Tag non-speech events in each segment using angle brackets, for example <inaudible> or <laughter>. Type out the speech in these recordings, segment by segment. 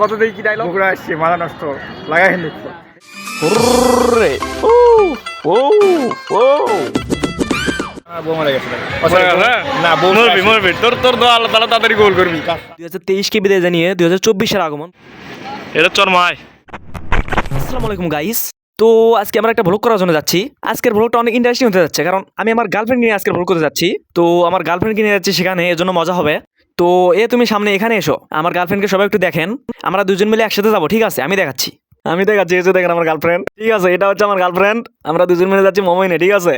কত কি আসছে মাথা নষ্ট লাগাই হিন্দু তেইশকে বিদায় জানিয়ে দুই হাজার চব্বিশের আগমন। এটা চরমায় আসসালামু আলাইকুম গাইস তো আজকে আমরা একটা ভ্লগ করার জন্য যাচ্ছি। আজকের ভ্লগটা অনেক ইন্টারেস্টিং হতে যাচ্ছে কারণ আমি আমার গার্লফ্রেন্ড নিয়ে আজকের ভ্লগ করতে যাচ্ছি। তো আমার গার্লফ্রেন্ড নিয়ে যাচ্ছি সেখানে এর জন্য মজা হবে। তো এ তুমি সামনে এখানে এসো। আমার গার্লফ্রেন্ডকে সবাই একটু দেখেন। আমরা দুজন মিলে একসাথে যাব ঠিক আছে? আমি দেখাচ্ছি। আমি দেখাচ্ছি এসে দেখেন আমার গার্লফ্রেন্ড ঠিক আছে এটা হচ্ছে আমার গার্লফ্রেন্ড আমরা দুজন মিলে যাচ্ছি মোমোইনে ঠিক আছে?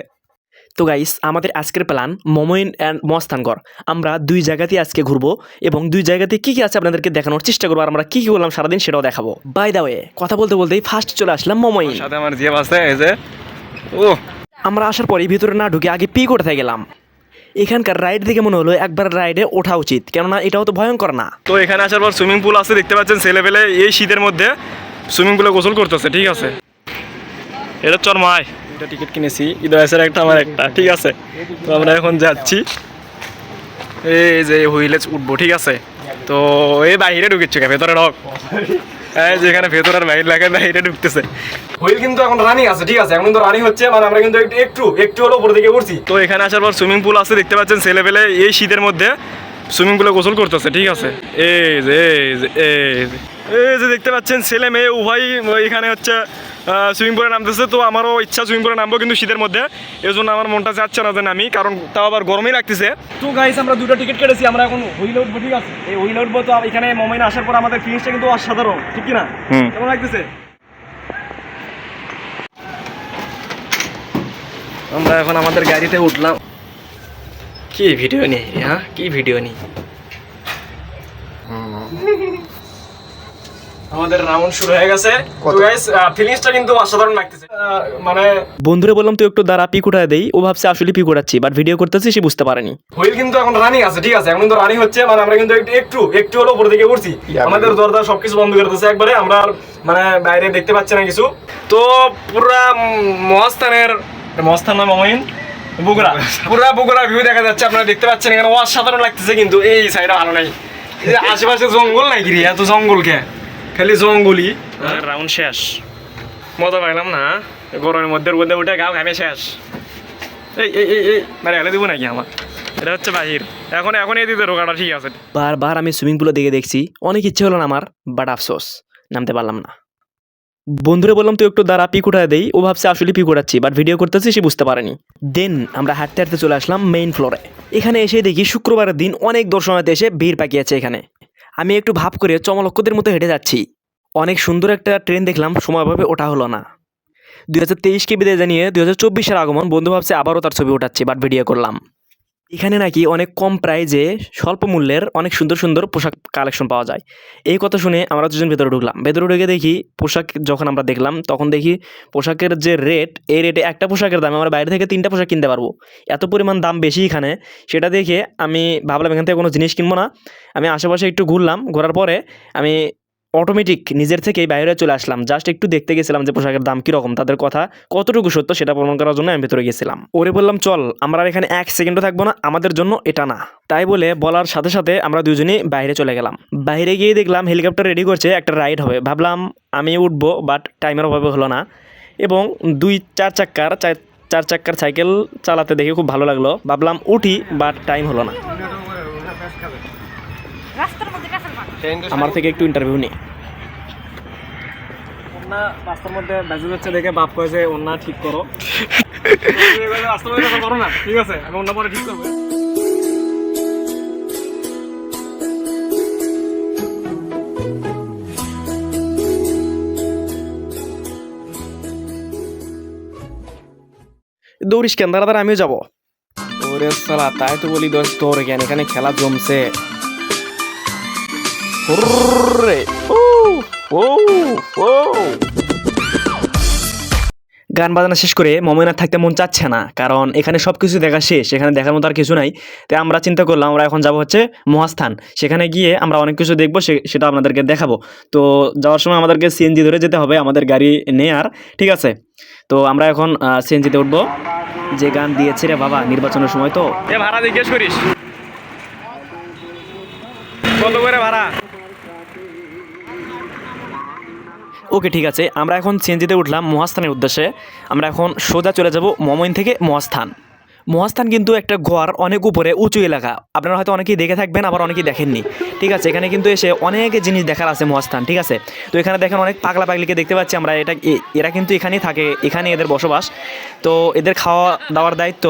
তো গাইস আমাদের আজকের প্ল্যান মোমোইন অ্যান্ড মস্তানগর আমরা দুই জায়গাতেই আজকে ঘুরবো এবং দুই জায়গাতে কি কি আছে আপনাদেরকে দেখানোর চেষ্টা করব আর আমরা কি কি করলাম সারাদিন সেটাও দেখাবো। বাই দা ওয়ে কথা বলতে বলতেই ফার্স্ট চলে আসলাম মোমোইন। সাথে আমার জিয়া আছে এই যে। ও আমরা আসার পরে ভিতরে না ঢুকে আগে পি করতে গেলাম। এখানকার রাইড দেখে মনে হলো একবার রাইডে ওঠা উচিত কেননা এটাও তো ভয়ঙ্কর না। তো এখানে আসার পর সুইমিং পুল আছে দেখতে পাচ্ছেন ছেলেবেলে এই শীতের মধ্যে সুইমিং পুলে গোসল করতেছে ঠিক আছে? এটা চরমায় এটা টিকিট কিনেছি ইদাসের একটা আমার একটা ঠিক আছে? তো আমরা এখন যাচ্ছি। এই যে হুইলেজ উঠবো ঠিক আছে? তো এই বাইরে ঢুকেছে কে ভেতরে ঢক। যেখানে ভেতর আর বাইরে লাগে বাইরে ঢুকতেছে হুইল কিন্তু এখন রানিং আছে ঠিক আছে এখন কিন্তু রানিং হচ্ছে মানে আমরা কিন্তু একটু একটু একটু হলো উপর দিকে উঠছি তো এখানে আসার পর সুইমিং পুল আছে দেখতে পাচ্ছেন ছেলেবেলে এই শীতের মধ্যে সুইমিং পুলে গোসল করতেছে ঠিক আছে এই যে এই যে এই যে দেখতে পাচ্ছেন ছেলে মেয়ে উভয় এখানে হচ্ছে সুইমিং পুলে নামতেছে তো আমারও ইচ্ছা সুইমিং পুলে নামবো কিন্তু শীতের মধ্যে। এই জন্য আমার মনটা যাচ্ছে না যে আমি কারণ তাও আবার গরমই লাগতেছে। তো গাইস আমরা দুটো টিকিট কেটেছি আমরা এখন হুইলে উঠবো ঠিক আছে? এই হুইলে উঠবো তো এখানে মোমাইন আসার পর আমাদের ফিনিশটা কিন্তু অসাধারণ ঠিক কি না কেমন লাগতেছে? আমরা এখন আমাদের গাড়িতে উঠলাম। কি ভিডিও নেই হ্যাঁ? কি ভিডিও নেই <laughs> আমাদের রাউন্ড শুরু হয়ে গেছে। তো গাইস ফিলিংসটা কিন্তু অসাধারণ লাগতেছে। মানে বন্ধুরে বললাম তুই একটু দাঁড়া পিক উঠায় দেই। ও ভাবছে আসলে পিক উঠাচ্ছি বাট ভিডিও করতেছি সে বুঝতে পারেনি। হুইল কিন্তু এখন রানিং আছে ঠিক আছে? এখন কিন্তু রানিং হচ্ছে মানে আমরা কিন্তু একটু একটু একটু হলো উপর দিকে উঠছি আমাদের দরজা সবকিছু বন্ধ করে দিয়েছে একবারে আমরা মানে বাইরে দেখতে পাচ্ছি না কিছু। তো পুরা মহাস্থানের মহাস্থান না মহিন বগুড়া। পুরা বগুড়া ভিউ দেখা যাচ্ছে আপনারা দেখতে পাচ্ছেন এখানে। অসাধারণ লাগতেছে কিন্তু এই সাইডে ভালো নাই। আশেপাশে জঙ্গল নাই কি রে? এত জঙ্গল কে? খালি জঙ্গলই রাউন্ড শেষ। মজা পাইলাম না গরমের মধ্যে রোদে উঠে গাও ঘামে শেষ। এই এই এই এই মানে হেলে দিব নাকি আমার? এটা হচ্ছে বাহির। এখন এখন এই দিতে রোগাটা ঠিক আছে। বারবার আমি সুইমিং পুলে দিকে দেখছি অনেক ইচ্ছে হলো না আমার বাট আফসোস নামতে পারলাম না। বন্ধুরে বললাম তুই একটু দাঁড়া পিক উঠায় দেই। ও ভাবছে আসলে পিক উঠাচ্ছি বাট ভিডিও করতেছি সে বুঝতে পারেনি। দেন আমরা হাঁটতে হাঁটতে চলে আসলাম মেইন ফ্লোরে এখানে এসে দেখি শুক্রবারের দিন অনেক দর্শনার্থী এসে ভিড় পাকিয়েছে এখানে। আমি একটু ভাব করে চমলক্ষদের মতো হেঁটে যাচ্ছি। অনেক সুন্দর একটা ট্রেন দেখলাম, সময়ভাবে ওটা হলো না। দু হাজার তেইশকে বিদায় জানিয়ে দু হাজার চব্বিশের আগমন বন্ধু ভাবছে আবারও তার ছবি ওঠাচ্ছে, বাট ভিডিও করলাম। এখানে নাকি অনেক কম প্রাইজে স্বল্প মূল্যের অনেক সুন্দর সুন্দর পোশাক কালেকশন পাওয়া যায়। এই কথা শুনে আমরা দুজন ভেতরে ঢুকলাম। ভেতরে ঢুকে দেখি পোশাক যখন আমরা দেখলাম, তখন দেখি পোশাকের যে রেট এই রেটে একটা পোশাকের দাম আমরা বাইরে থেকে তিনটা পোশাক কিনতে পারব। এত পরিমাণ দাম বেশি এখানে, সেটা দেখে আমি ভাবলাম এখান থেকে কোনো জিনিস কিনবো না। আমি আশেপাশে একটু ঘুরলাম, ঘোরার পরে আমি অটোমেটিক নিজের থেকেই বাইরে চলে আসলাম। জাস্ট একটু দেখতে গেছিলাম যে পোশাকের দাম কীরকম, তাদের কথা। কতটুকু সত্য সেটা প্রমাণ করার জন্য আমি ভেতরে গেছিলাম। ওরে বললাম, চল, আমরা এখানে এক সেকেন্ডও থাকব না, আমাদের জন্য এটা না। তাই বলে বলার সাথে সাথে আমরা দুজনেই বাইরে চলে গেলাম। বাইরে গিয়ে দেখলাম হেলিকপ্টার রেডি করছে, একটা রাইড হবে। ভাবলাম, আমি উঠবো বাট টাইমের অভাবে হলো না। এবং দুই, চার চাক্কার, চার চার চাক্কার সাইকেল চালাতে দেখে খুব ভালো লাগল। ভাবলাম, উঠি বাট টাইম হলো না। আমার থেকে একটু ইন্টারভিউ নিই ওনা রাস্তার মধ্যে বেজে যাচ্ছে দেখে বাপ কয়েছে ওনা ঠিক করো। রাস্তার মধ্যে করো না ঠিক আছে? আমি ওনা পরে ঠিক করব। দৌড়িস কেন? দাঁড়া দাঁড়া আমিও যাব। ওরে সালা তাই তো বলি দোষ তোর জ্ঞান এখানে খেলা জমছে। গান বাজনা শেষ করে মমিনার থাকতে মন চাচ্ছে না কারণ এখানে সব কিছু দেখা শেষ এখানে দেখার মতো আর কিছু নাই। তাই আমরা চিন্তা করলাম আমরা এখন যাব হচ্ছে মহাস্থান। সেখানে গিয়ে আমরা অনেক কিছু দেখব সে- সেটা আপনাদেরকে দেখাবো। তো যাওয়ার সময় আমাদেরকে সিএনজি ধরে যেতে হবে আমাদের গাড়ি নেয়ার ঠিক আছে? তো আমরা এখন সিএনজিতে উঠবো। যে গান দিয়েছে রে বাবা নির্বাচনের সময় তো। ভাড়া জিজ্ঞেস করিস। কত করে ভাড়া? ওকে, ঠিক আছে। আমরা এখন সিএনজিতে উঠলাম মহাস্থানের উদ্দেশ্যে। আমরা এখন সোজা চলে যাব মমইন থেকে মহাস্থান। মহাস্থান কিন্তু একটা ঘর অনেক উপরে, উঁচু এলাকা। আপনারা হয়তো অনেকেই দেখে থাকবেন, আবার অনেকেই দেখেননি। ঠিক আছে, এখানে কিন্তু এসে অনেক জিনিস দেখার আছে মহাস্থান, ঠিক আছে? তো এখানে দেখেন অনেক পাগলা পাগলিকে দেখতে পাচ্ছি আমরা। এটা এরা কিন্তু এখানেই থাকে, এখানে এদের বসবাস। তো এদের খাওয়া দাওয়ার দায়িত্ব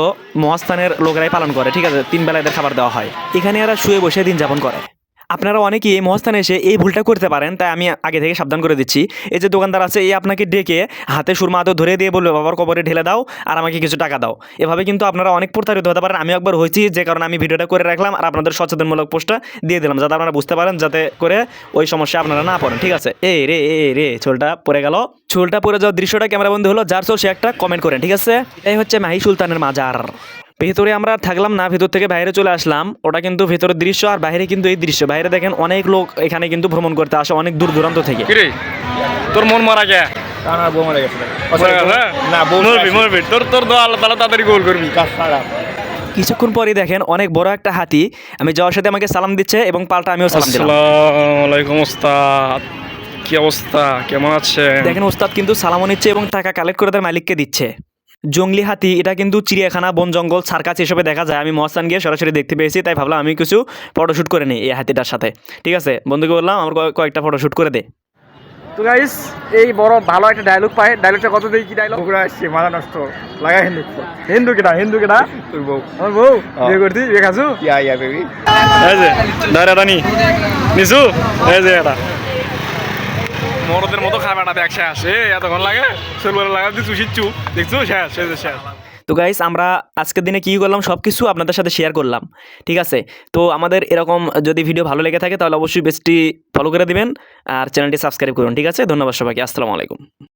মহাস্থানের লোকেরাই পালন করে, ঠিক আছে? তিন বেলা এদের খাবার দেওয়া হয়। এখানে এরা শুয়ে বসে দিন যাপন করে। আপনারা অনেকেই এই মহস্থানে এসে এই ভুলটা করতে পারেন, তাই আমি আগে থেকে সাবধান করে দিচ্ছি। এই যে দোকানদার আছে, এই আপনাকে ডেকে হাতে সুরমা হাতে ধরে দিয়ে বলবে, বাবার কবরে ঢেলে দাও আর আমাকে কিছু টাকা দাও। এভাবে কিন্তু আপনারা অনেক প্রতারিত হতে পারেন। আমি একবার হয়েছি, যে কারণে আমি ভিডিওটা করে রাখলাম আর আপনাদের সচেতনমূলক পোস্টটা দিয়ে দিলাম, যাতে আপনারা বুঝতে পারেন, যাতে করে ওই সমস্যা আপনারা না পড়েন। ঠিক আছে? এ রে এ রে ছোলটা পড়ে গেল। ছোলটা পড়ে যাওয়ার দৃশ্যটা ক্যামেরা বন্ধু হলো, যার চোর সে একটা কমেন্ট করেন, ঠিক আছে? এই হচ্ছে মাহি সুলতানের মাজার। ভেতরে আমরা আর থাকলাম না ভেতর থেকে বাইরে চলে আসলাম। ওটা কিন্তু ভেতরের দৃশ্য আর বাইরে কিন্তু এই দৃশ্য। বাইরে দেখেন অনেক লোক এখানে কিন্তু ভ্রমণ করতে আসে অনেক দূর দূরান্ত থেকে। তোর মন মারা গেছে? কিছুক্ষণ পরে দেখেন অনেক বড় একটা হাতি আমি যাওয়ার সাথে আমাকে সালাম দিচ্ছে এবং পাল্টা আমিও সালাম দিলাম। আলাইকুম ওস্তাদ। কি অবস্থা? কেমন আছে দেখেন ওস্তাদ কিন্তু সালামও নিচ্ছে এবং টাকা কালেক্ট করে তার মালিককে দিচ্ছে। জঙ্গলি হাতি এটা কিন্তু চিড়িয়াখানা বন জঙ্গল সার্কাস এসবে দেখা যায়। আমি মহাস্থান গিয়ে সরাসরি দেখতে পেয়েছি তাই ভাবলাম আমি কিছু ফটোশ্যুট করে নিই এই হাতিটার সাথে। ঠিক আছে বন্ধুকে বললাম আমার কয়েক- কয়েকটা ফটোশ্যুট করে দে। তো গাইস এই বড় ভালো একটা ডায়লগ পায়। ডায়লগটা কত দেখি কি ডায়লগ বগুড়া আসছে মাথা নষ্ট লাগাই হিন্দু হিন্দু কেটা হিন্দু কেটা তোর বউ। আমার বউ? বিয়ে করতি বিয়ে খাসু? ইয়া ইয়া বেবি? এই যে দাঁড়া দানি নিছু এই যে এটা। মরদের মতো খাবারটা দেখ শেষ এ এতক্ষণ লাগে চলবার লাগা দিচ্ছু শিচ্ছু দেখছু? শেষ শেষ শেষ। তো গাইস আমরা আজকের দিনে কী করলাম? সব কিছু আপনাদের সাথে শেয়ার করলাম। ঠিক আছে? তো আমাদের এরকম যদি ভিডিও ভালো লেগে থাকে, তাহলে অবশ্যই বেশটি ফলো করে দিবেন আর চ্যানেলটি সাবস্ক্রাইব করুন। ঠিক আছে? ধন্যবাদ সবাইকে। আসসালামু আলাইকুম।